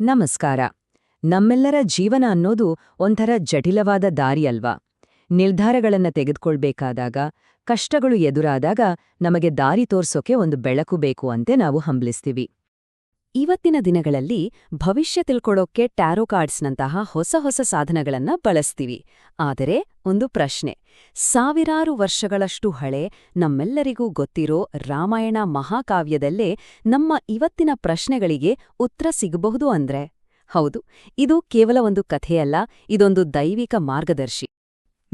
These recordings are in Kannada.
ನಮಸ್ಕಾರ. ನಮ್ಮೆಲ್ಲರ ಜೀವನ ಅನ್ನೋದು ಒಂಥರ ಜಟಿಲವಾದ ದಾರಿ ಅಲ್ವಾ? ನಿರ್ಧಾರಗಳನ್ನ ತೆಗೆದುಕೊಳ್ಬೇಕಾದಾಗ, ಕಷ್ಟಗಳು ಎದುರಾದಾಗ ನಮಗೆ ದಾರಿ ತೋರ್ಸೋಕೆ ಒಂದು ಬೆಳಕು ಬೇಕು ಅಂತೆ ನಾವು ಹಂಬಲಿಸ್ತೀವಿ. ಇವತ್ತಿನ ದಿನಗಳಲ್ಲಿ ಭವಿಷ್ಯ ತಿಳ್ಕೊಳ್ಳೋಕೆ ಟ್ಯಾರೋ ಕಾರ್ಡ್ಸ್ನಂತಹ ಹೊಸ ಹೊಸ ಸಾಧನಗಳನ್ನ ಬಳಸ್ತೀವಿ. ಆದರೆ ಒಂದು ಪ್ರಶ್ನೆ, ಸಾವಿರಾರು ವರ್ಷಗಳಷ್ಟು ಹಳೆ ನಮ್ಮೆಲ್ಲರಿಗೂ ಗೊತ್ತಿರೋ ರಾಮಾಯಣ ಮಹಾಕಾವ್ಯದಲ್ಲೇ ನಮ್ಮ ಇವತ್ತಿನ ಪ್ರಶ್ನೆಗಳಿಗೆ ಉತ್ತರ ಸಿಗಬಹುದು ಅಂದ್ರೆ? ಹೌದು, ಇದು ಕೇವಲ ಒಂದು ಕಥೆಯಲ್ಲ, ಇದೊಂದು ದೈವಿಕ ಮಾರ್ಗದರ್ಶಿ.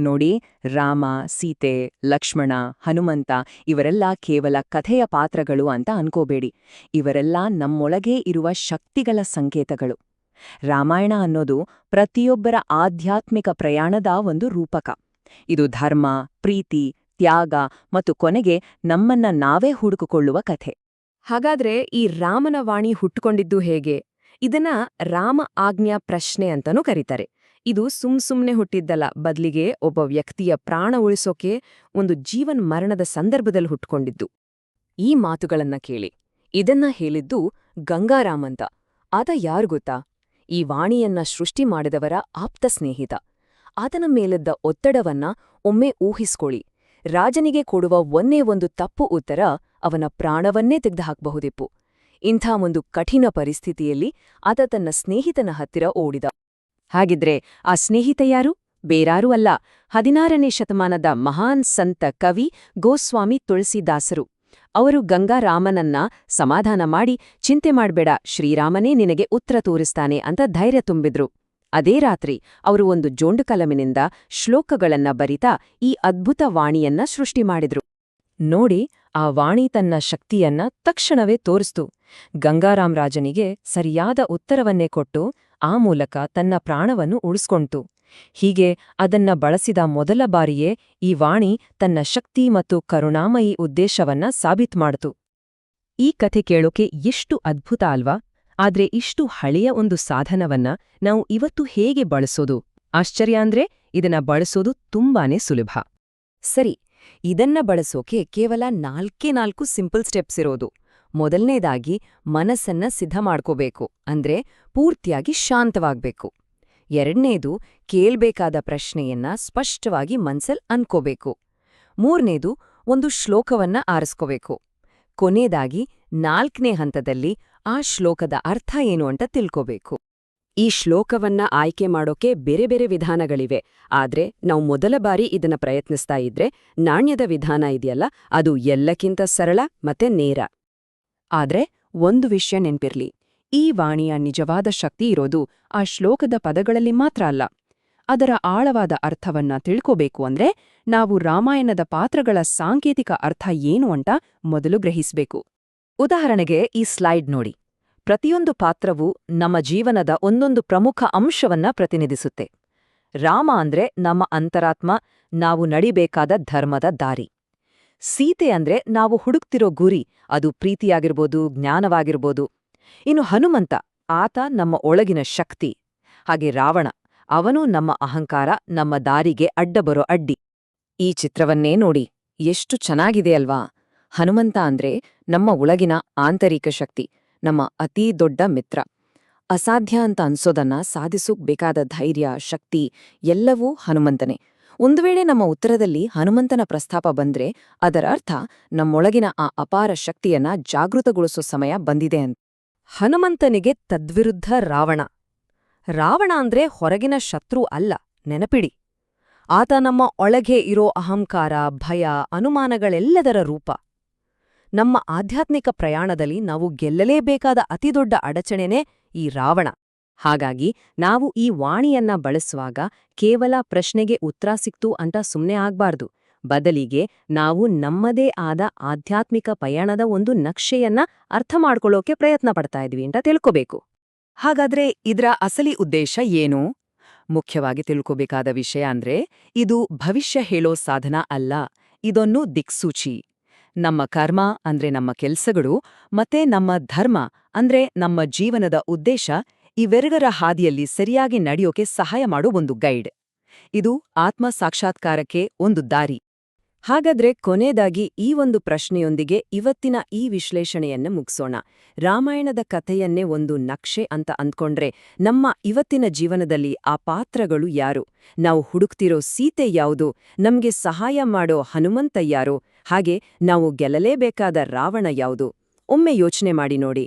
ನೋಡಿ ರಾಮ, ಸೀತೆ, ಲಕ್ಷ್ಮಣ, ಹನುಮಂತ ಇವರೆಲ್ಲ ಕೇವಲ ಕಥೆಯ ಪಾತ್ರಗಳು ಅಂತ ಅನ್ಕೋಬೇಡಿ. ಇವರೆಲ್ಲ ನಮ್ಮೊಳಗೇ ಇರುವ ಶಕ್ತಿಗಳ ಸಂಕೇತಗಳು. ರಾಮಾಯಣ ಅನ್ನೋದು ಪ್ರತಿಯೊಬ್ಬರ ಆಧ್ಯಾತ್ಮಿಕ ಪ್ರಯಾಣದ ಒಂದು ರೂಪಕ. ಇದು ಧರ್ಮ, ಪ್ರೀತಿ, ತ್ಯಾಗ ಮತ್ತು ಕೊನೆಗೆ ನಮ್ಮನ್ನ ನಾವೇ ಹುಡುಕಿಕೊಳ್ಳುವ ಕಥೆ. ಹಾಗಾದ್ರೆ ಈ ರಾಮನ ವಾಣಿ ಹುಟ್ಟುಕೊಂಡಿದ್ದು ಹೇಗೆ? ಇದನ್ನ ರಾಮ ಆಜ್ಞಾ ಪ್ರಶ್ನೆ ಅಂತನೂ ಕರೀತಾರೆ. ಇದು ಸುಮ್ ಸುಮ್ನೆ ಹುಟ್ಟಿದ್ದಲ್ಲ. ಬದ್ಲಿಗೆ ಒಬ್ಬ ವ್ಯಕ್ತಿಯ ಪ್ರಾಣ ಉಳಿಸೋಕೆ ಒಂದು ಜೀವನ್ ಮರಣದ ಸಂದರ್ಭದಲ್ಲಿ ಹುಟ್ಕೊಂಡಿದ್ದು. ಈ ಮಾತುಗಳನ್ನ ಕೇಳಿ. ಇದನ್ನ ಹೇಳಿದ್ದು ಗಂಗಾರಾಮಂತ ಆತ ಯಾರು ಗೊತ್ತಾ? ಈ ವಾಣಿಯನ್ನ ಸೃಷ್ಟಿ ಮಾಡಿದವರ ಆಪ್ತ ಸ್ನೇಹಿತ. ಆತನ ಮೇಲಿದ್ದ ಒತ್ತಡವನ್ನ ಒಮ್ಮೆ ಊಹಿಸ್ಕೊಳ್ಳಿ. ರಾಜನಿಗೆ ಕೊಡುವ ಒಂದೇ ಒಂದು ತಪ್ಪು ಉತ್ತರ ಅವನ ಪ್ರಾಣವನ್ನೇ ತೆಗೆದುಹಾಕಬಹುದಿಪ್ಪು ಇಂಥ ಒಂದು ಕಠಿಣ ಪರಿಸ್ಥಿತಿಯಲ್ಲಿ ಆತ ತನ್ನ ಸ್ನೇಹಿತನ ಹತ್ತಿರ ಓಡಿದ. ಹಾಗಿದ್ರೆ ಆ ಸ್ನೇಹಿತ ಯಾರು? ಬೇರಾರೂ ಅಲ್ಲ. ಹದಿನಾರನೇ ಶತಮಾನದ ಮಹಾನ್ ಸಂತ ಕವಿ ಗೋಸ್ವಾಮಿ ತುಳಸಿದಾಸರು. ಅವರು ಗಂಗಾರಾಮನನ್ನ ಸಮಾಧಾನ ಮಾಡಿ, ಚಿಂತೆ ಮಾಡ್ಬೇಡ, ಶ್ರೀರಾಮನೇ ನಿನಗೆ ಉತ್ತರ ತೋರಿಸ್ತಾನೆ ಅಂತ ಧೈರ್ಯ ತುಂಬಿದ್ರು. ಅದೇ ರಾತ್ರಿ ಅವರು ಒಂದು ಜೋಂಡುಕಲಮಿನಿಂದ ಶ್ಲೋಕಗಳನ್ನ ಬರಿತಾ ಈ ಅದ್ಭುತ ವಾಣಿಯನ್ನ ಸೃಷ್ಟಿ ಮಾಡಿದ್ರು. ನೋಡಿ, ಆ ವಾಣಿ ತನ್ನ ಶಕ್ತಿಯನ್ನ ತಕ್ಷಣವೇ ತೋರಿಸ್ತು. ಗಂಗಾರಾಮ್ ರಾಜನಿಗೆ ಸರಿಯಾದ ಉತ್ತರವನ್ನೇ ಕೊಟ್ಟು ಆ ಮೂಲಕ ತನ್ನ ಪ್ರಾಣವನ್ನು ಉಳಿಸ್ಕೊಂತು. ಹೀಗೆ ಅದನ್ನ ಬಳಸಿದ ಮೊದಲ ಬಾರಿಯೇ ಈ ವಾಣಿ ತನ್ನ ಶಕ್ತಿ ಮತ್ತು ಕರುಣಾಮಯಿ ಉದ್ದೇಶವನ್ನ ಸಾಬೀತ್ ಮಾಡಿತು. ಈ ಕಥೆ ಕೇಳೋಕೆ ಎಷ್ಟು ಅದ್ಭುತ ಅಲ್ವಾ? ಆದ್ರೆ ಇಷ್ಟು ಹಳೆಯ ಒಂದು ಸಾಧನವನ್ನ ನಾವು ಇವತ್ತು ಹೇಗೆ ಬಳಸೋದು? ಆಶ್ಚರ್ಯ ಅಂದ್ರೆ ಇದನ್ನ ಬಳಸೋದು ತುಂಬಾನೇ ಸುಲಭ. ಸರಿ, ಇದನ್ನ ಬಳಸೋಕೆ ಕೇವಲ ನಾಲ್ಕೇ ನಾಲ್ಕು ಸಿಂಪಲ್ ಸ್ಟೆಪ್ಸ್ ಇರೋದು. ಮೊದಲನೇದಾಗಿ ಮನಸ್ಸನ್ನ ಸಿದ್ಧ ಮಾಡ್ಕೋಬೇಕು ಅಂದ್ರೆ ಪೂರ್ತಿಯಾಗಿ ಶಾಂತವಾಗ್ಬೇಕು. ಎರಡನೇದು ಕೇಳ್ಬೇಕಾದ ಪ್ರಶ್ನೆಯನ್ನ ಸ್ಪಷ್ಟವಾಗಿ ಮನ್ಸಲ್ ಅನ್ಕೋಬೇಕು. ಮೂರನೇದು ಒಂದು ಶ್ಲೋಕವನ್ನ ಆರಿಸ್ಕೋಬೇಕು. ಕೊನೆಯದಾಗಿ ನಾಲ್ಕನೇ ಹಂತದಲ್ಲಿ ಆ ಶ್ಲೋಕದ ಅರ್ಥ ಏನು ಅಂತ ತಿಳ್ಕೋಬೇಕು. ಈ ಶ್ಲೋಕವನ್ನ ಆಯ್ಕೆ ಮಾಡೋಕೆ ಬೇರೆ ಬೇರೆ ವಿಧಾನಗಳಿವೆ, ಆದ್ರೆ ನಾವು ಮೊದಲ ಬಾರಿ ಇದನ್ನ ಪ್ರಯತ್ನಿಸ್ತಾ ಇದ್ರೆ ನಾಣ್ಯದ ವಿಧಾನ ಇದೆಯಲ್ಲ, ಅದು ಎಲ್ಲಕ್ಕಿಂತ ಸರಳ ಮತ್ತೆ ನೇರ. ಆದ್ರೆ ಒಂದು ವಿಷಯ ನೆನ್ಪಿರ್ಲಿ. ಈ ವಾಣಿಯ ನಿಜವಾದ ಶಕ್ತಿ ಇರೋದು ಆ ಶ್ಲೋಕದ ಪದಗಳಲ್ಲಿ ಮಾತ್ರ ಅಲ್ಲ. ಅದರ ಆಳವಾದ ಅರ್ಥವನ್ನ ತಿಳ್ಕೋಬೇಕು ಅಂದ್ರೆ ನಾವು ರಾಮಾಯಣದ ಪಾತ್ರಗಳ ಸಾಂಕೇತಿಕ ಅರ್ಥ ಏನು ಅಂತ ಮೊದಲು ಗ್ರಹಿಸಬೇಕು. ಉದಾಹರಣೆಗೆ ಈ ಸ್ಲೈಡ್ ನೋಡಿ. ಪ್ರತಿಯೊಂದು ಪಾತ್ರವೂ ನಮ್ಮ ಜೀವನದ ಒಂದೊಂದು ಪ್ರಮುಖ ಅಂಶವನ್ನ ಪ್ರತಿನಿಧಿಸುತ್ತೆ. ರಾಮ ಅಂದ್ರೆ ನಮ್ಮ ಅಂತರಾತ್ಮ, ನಾವು ನಡಿಬೇಕಾದ ಧರ್ಮದ ದಾರಿ. ಸೀತೆ ಅಂದ್ರೆ ನಾವು ಹುಡುಕ್ತಿರೋ ಗುರಿ, ಅದು ಪ್ರೀತಿಯಾಗಿರ್ಬೋದು, ಜ್ಞಾನವಾಗಿರ್ಬೋದು. ಇನ್ನು ಹನುಮಂತ, ಆತ ನಮ್ಮ ಒಳಗಿನ ಶಕ್ತಿ. ಹಾಗೆ ರಾವಣ, ಅವನು ನಮ್ಮ ಅಹಂಕಾರ, ನಮ್ಮ ದಾರಿಗೆ ಅಡ್ಡ ಬರೋ ಅಡ್ಡಿ. ಈ ಚಿತ್ರವನ್ನೇ ನೋಡಿ ಎಷ್ಟು ಚೆನ್ನಾಗಿದೆ ಅಲ್ವಾ? ಹನುಮಂತ ಅಂದ್ರೆ ನಮ್ಮ ಒಳಗಿನ ಆಂತರಿಕ ಶಕ್ತಿ, ನಮ್ಮ ಅತೀ ದೊಡ್ಡ ಮಿತ್ರ. ಅಸಾಧ್ಯ ಅಂತ ಅನ್ಸೋದನ್ನ ಸಾಧಿಸೋಕ್ ಬೇಕಾದ ಧೈರ್ಯ, ಶಕ್ತಿ ಎಲ್ಲವೂ ಹನುಮಂತನೇ. ಒಂದು ವೇಳೆ ನಮ್ಮ ಉತ್ತರದಲ್ಲಿ ಹನುಮಂತನ ಪ್ರಸ್ತಾಪ ಬಂದ್ರೆ ಅದರ ಅರ್ಥ ನಮ್ಮೊಳಗಿನ ಆ ಅಪಾರ ಶಕ್ತಿಯನ್ನ ಜಾಗೃತಗೊಳಿಸೋ ಸಮಯ ಬಂದಿದೆ ಅಂತ. ಹನುಮಂತನಿಗೆ ತದ್ವಿರುದ್ಧ ರಾವಣ. ರಾವಣ ಅಂದ್ರೆ ಹೊರಗಿನ ಶತ್ರು ಅಲ್ಲ, ನೆನಪಿಡಿ. ಆತ ನಮ್ಮ ಒಳಗೆ ಇರೋ ಅಹಂಕಾರ, ಭಯ, ಅನುಮಾನಗಳೆಲ್ಲದರ ರೂಪ. ನಮ್ಮ ಆಧ್ಯಾತ್ಮಿಕ ಪ್ರಯಾಣದಲ್ಲಿ ನಾವು ಗೆಲ್ಲಲೇಬೇಕಾದ ಅತಿದೊಡ್ಡ ಅಡಚಣೆನೇ ಈ ರಾವಣ. ಹಾಗಾಗಿ ನಾವು ಈ ವಾಣಿಯನ್ನ ಬಳಸುವಾಗ ಕೇವಲ ಪ್ರಶ್ನೆಗೆ ಉತ್ತರ ಸಿಕ್ತು ಅಂತ ಸುಮ್ನೆ ಆಗ್ಬಾರ್ದು. ಬದಲಿಗೆ ನಾವು ನಮ್ಮದೇ ಆದ ಆಧ್ಯಾತ್ಮಿಕ ಪಯಣದ ಒಂದು ನಕ್ಷೆಯನ್ನ ಅರ್ಥ ಮಾಡ್ಕೊಳ್ಳೋಕೆ ಪ್ರಯತ್ನ ಪಡ್ತಾ ಇದ್ವಿ ಅಂತ ತಿಳ್ಕೋಬೇಕು. ಹಾಗಾದ್ರೆ ಇದರ ಅಸಲಿ ಉದ್ದೇಶ ಏನು? ಮುಖ್ಯವಾಗಿ ತಿಳ್ಕೋಬೇಕಾದ ವಿಷಯ ಅಂದ್ರೆ ಇದು ಭವಿಷ್ಯ ಹೇಳೋ ಸಾಧನ ಅಲ್ಲ, ಇದೊಂದು ದಿಕ್ಸೂಚಿ. ನಮ್ಮ ಕರ್ಮ ಅಂದ್ರೆ ನಮ್ಮ ಕೆಲ್ಸಗಳು ಮತ್ತೆ ನಮ್ಮ ಧರ್ಮ ಅಂದ್ರೆ ನಮ್ಮ ಜೀವನದ ಉದ್ದೇಶ ಇವೆರಗರ ಹಾದಿಯಲ್ಲಿ ಸರಿಯಾಗಿ ನಡೆಯೋಕೆ ಸಹಾಯ ಮಾಡೋ ಒಂದು ಗೈಡ್. ಇದು ಆತ್ಮ ಸಾಕ್ಷಾತ್ಕಾರಕ್ಕೆ ಒಂದು ದಾರಿ. ಹಾಗಾದ್ರೆ ಕೊನೆಯದಾಗಿ ಈ ಒಂದು ಪ್ರಶ್ನೆಯೊಂದಿಗೆ ಇವತ್ತಿನ ಈ ವಿಶ್ಲೇಷಣೆಯನ್ನ ಮುಗಿಸೋಣ. ರಾಮಾಯಣದ ಕಥೆಯನ್ನೇ ಒಂದು ನಕ್ಷೆ ಅಂತ ಅಂದ್ಕೊಂಡ್ರೆ ನಮ್ಮ ಇವತ್ತಿನ ಜೀವನದಲ್ಲಿ ಆ ಪಾತ್ರಗಳು ಯಾರು? ನಾವು ಹುಡುಕ್ತಿರೋ ಸೀತೆ ಯಾವುದು? ನಮಗೆ ಸಹಾಯ ಮಾಡೋ ಹನುಮಂತ ಯಾರು? ಹಾಗೆ ನಾವು ಗೆಲ್ಲಲೇಬೇಕಾದ ರಾವಣ ಯಾವುದು? ಒಮ್ಮೆ ಯೋಚನೆ ಮಾಡಿ ನೋಡಿ.